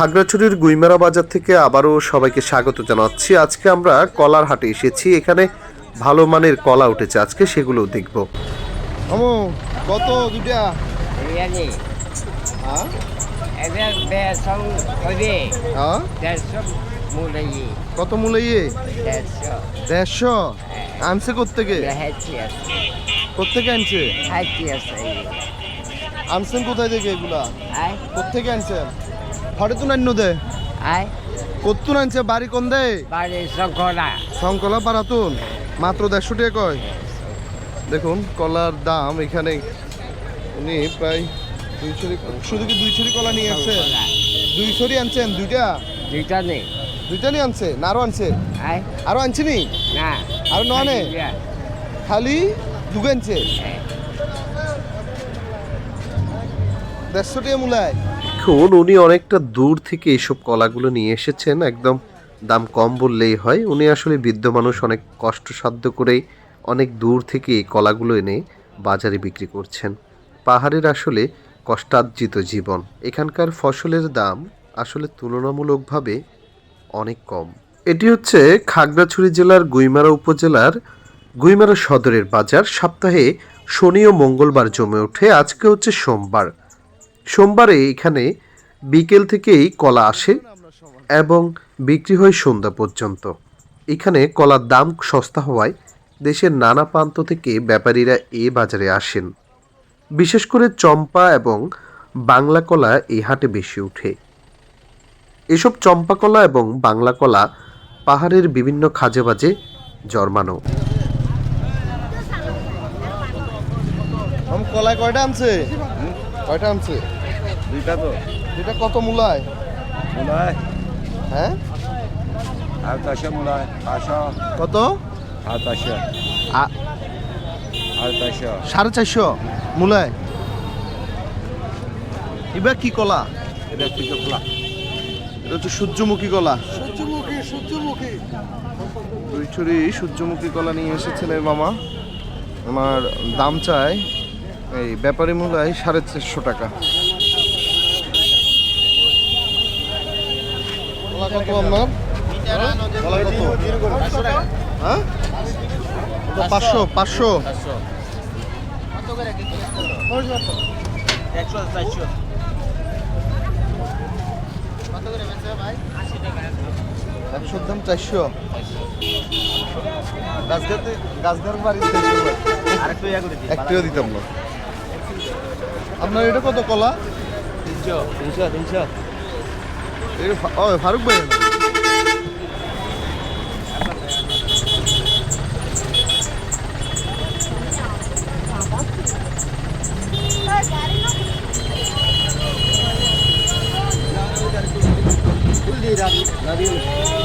খাগড়াছড়ির গুইমারা বাজার থেকে আবারও সবাইকে স্বাগত জানাচ্ছি। আজকে আমরা কলার হাটে এসেছি। এখানে ভালো মানের কলা উঠেছে আজকে সেগুলো দেখব। আমু কত দুটা হ্যাঁ? হ্যাঁ? কত মূল্য ইয়ে দেড়শো? দেড়শো আনছে আছে। কোত্থেকে আনছে? আনছেন কোথায় থেকে এগুলা? আয় কোত্থেকে আনছেন? হরে তো নান্য দে আয়। কত্তুন আনছে বাড়ি কোন দে? বাড়ি সকলা শঙ্কলা পারাতুন। মাত্র দেড়শো টাকা কয়? দেখুন কলার দাম এখানে উনি প্রায় দুই ছড়ি শুধু কি দুই ছড়ি কলা নিয়ে আসছেন দুই ছড়ি আনছেন দুইটা? দুইটা নেই দুইটা নিয়ে আনছে? না আরও আনছে? আরও আনছে নি? না। আর ননে খালি দুটো আনছে? দেড়শো টাকা মূলায়। এখন উনি অনেকটা দূর থেকে এইসব কলাগুলো নিয়ে এসেছেন। একদম দাম কম বললেই হয়। উনি আসলে বৃদ্ধ মানুষ, অনেক কষ্টসাধ্য করে অনেক দূর থেকে এই কলাগুলো এনে বাজারে বিক্রি করছেন। পাহাড়ের আসলে কষ্টার্জিত জীবন। এখানকার ফসলের দাম আসলে তুলনামূলকভাবে অনেক কম। এটি হচ্ছে খাগড়াছড়ি জেলার গুইমারা উপজেলার গুইমারা সদরের বাজার। সপ্তাহে শনি ও মঙ্গলবার জমে ওঠে। আজকে হচ্ছে সোমবার। সোমবারে এখানে বিকেল থেকেই কলা আসে এবং বিক্রি হয় সন্ধ্যা পর্যন্ত। এখানে কলার দাম সস্তা হওয়ায় দেশের নানা প্রান্ত থেকে ব্যাপারীরা এ বাজারে আসেন। বিশেষ করে চম্পা এবং বাংলা কলা এই হাটে বেশি ওঠে। এসব চম্পা কলা এবং বাংলা কলা পাহাড়ের বিভিন্ন খাজে বাজে জন্মানো। কলায় কয়টা আনছে? কয়টা আনছে? দুইটা তো। দুইটা কত মূলায়? মূলায়? হ্যাঁ? আর তাসে মূলায়। পাঁচশো। কত? আর তাসে আ- আর তাসে সাড়ে চারশো মূলায়। এবার কি কলা? এটা পিঠে খোলা এটা হচ্ছে সূর্যমুখী কলা। সূর্যমুখী সূর্যমুখী। দুই ছড়ি সূর্যমুখী কলা নিয়ে এসেছেন এই মামা। আমার দাম চাই এই ব্যাপারী মূলায় সাড়ে চারশো টাকা কলা কত আপনার? কলা কত হ্যাঁ পাঁচশো পাঁচশো। একশোর দাম চারশো। দিতাম না। আপনার এটা কত কলা? তিনশো তিনশো তিনশো। এটা ফা- ও ফারুক ভাই না